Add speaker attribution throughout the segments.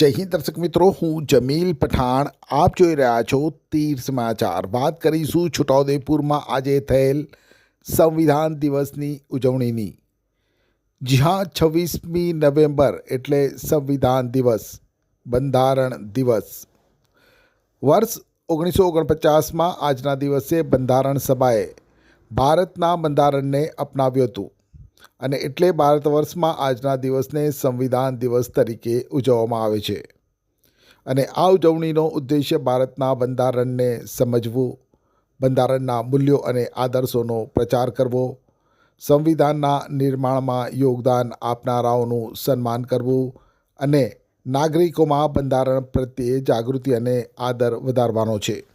Speaker 1: જય હિન્દ દર્શક મિત્રો, હું જમીલ પઠાણ. આપ જોઈ રહ્યા છો તીર સમાચાર. વાત કરીશું છોટાઉદેપુરમાં આજે થયેલ સંવિધાન દિવસની ઉજવણીની. જી હા છવ્વીસમી નવેમ્બર એટલે સંવિધાન દિવસ, બંધારણ દિવસ. વર્ષ ઓગણીસો ઓગણપચાસમાં આજના દિવસે બંધારણ સભાએ ભારતના બંધારણને અપનાવ્યું હતું. અને એટલે ભારત વર્ષમાં આજના દિવસને સંવિધાન દિવસ તરીકે ઉજવવામાં આવે છે. અને આ ઉજવણીનો ઉદ્દેશ્ય ભારતના બંધારણને સમજવું, બંધારણના મૂલ્યો અને આદર્શોનો પ્રચાર કરવો, સંવિધાનના નિર્માણમાં યોગદાન આપનારાઓનું સન્માન કરવું અને નાગરિકોમાં બંધારણ પ્રત્યે જાગૃતિ અને આદર વધારવાનો છે.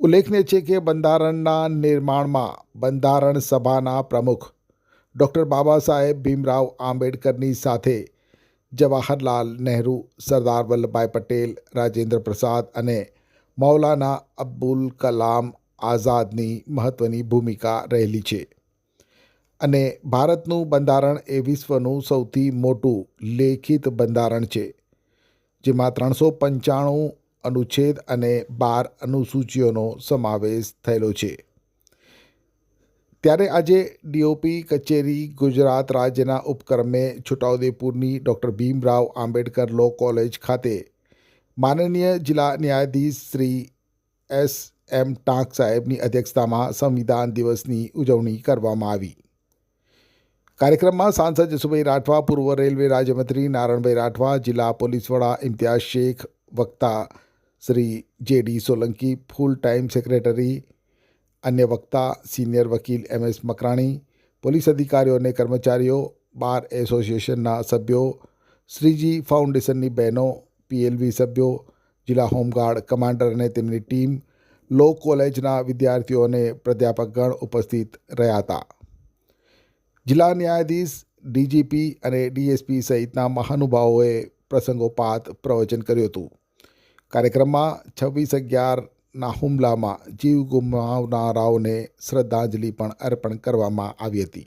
Speaker 1: ઉલ્લેખનીય છે કે બંધારણના નિર્માણમાં બંધારણ સભાના પ્રમુખ ડૉક્ટર બાબા સાહેબ ભીમરાવ આંબેડકરની સાથે જવાહરલાલ નહેરુ, સરદાર વલ્લભભાઈ પટેલ, રાજેન્દ્ર પ્રસાદ અને મૌલાના અબ્દુલ કલામ આઝાદની મહત્ત્વની ભૂમિકા રહેલી છે. અને ભારતનું બંધારણ એ વિશ્વનું સૌથી મોટું લેખિત બંધારણ છે, જેમાં ત્રણસો પંચાણું અનુચ્છેદ અને બાર અનુસૂચિઓનો સમાવેશ થયેલો છે. ત્યારે આજે ડીઓપી કચેરી, ગુજરાત રાજ્યના ઉપક્રમે છોટાઉદેપુરની doctor Bhimrao Ambedkar law college ખાતે માનનીય જિલ્લા ન્યાયાધીશ શ્રી એસ એમ ટાંક સાહેબની અધ્યક્ષતામાં સંવિધાન દિવસની ઉજવણી કરવામાં આવી. કાર્યક્રમમાં સાંસદ જસુભાઈ રાઠવા, પૂર્વ રેલવે રાજ્યમંત્રી નારણભાઈ રાઠવા, જિલ્લા પોલીસ વડા ઇમ્તિયાઝ શેખ, વક્તા Shri J D Solanki, full time secretary અન્ય વક્તા, સિનિયર વકીલ એમ એસ મકરાણી, પોલીસ અધિકારીઓ અને કર્મચારીઓ, બાર એસોસિએશનના સભ્યો, શ્રીજી ફાઉન્ડેશનની બહેનો, પીએલવી સભ્યો, જિલ્લા હોમગાર્ડ, કમાન્ડર અને તેમની ટીમ, લો કોલેજના વિદ્યાર્થીઓ અને પ્રાધ્યાપકગણ ઉપસ્થિત રહ્યા હતા. જિલ્લા ન્યાયાધીશ, ડીજીપી અને ડીએસપી સહિતના મહાનુભાવોએ પ્રસંગોપાત પ્રવચન કર્યું હતું. કાર્યક્રમમાં છવ્વીસ અગિયારના હુમલામાં જીવ ગુમાવનારાઓને શ્રદ્ધાંજલિ પણ અર્પણ કરવામાં આવી હતી.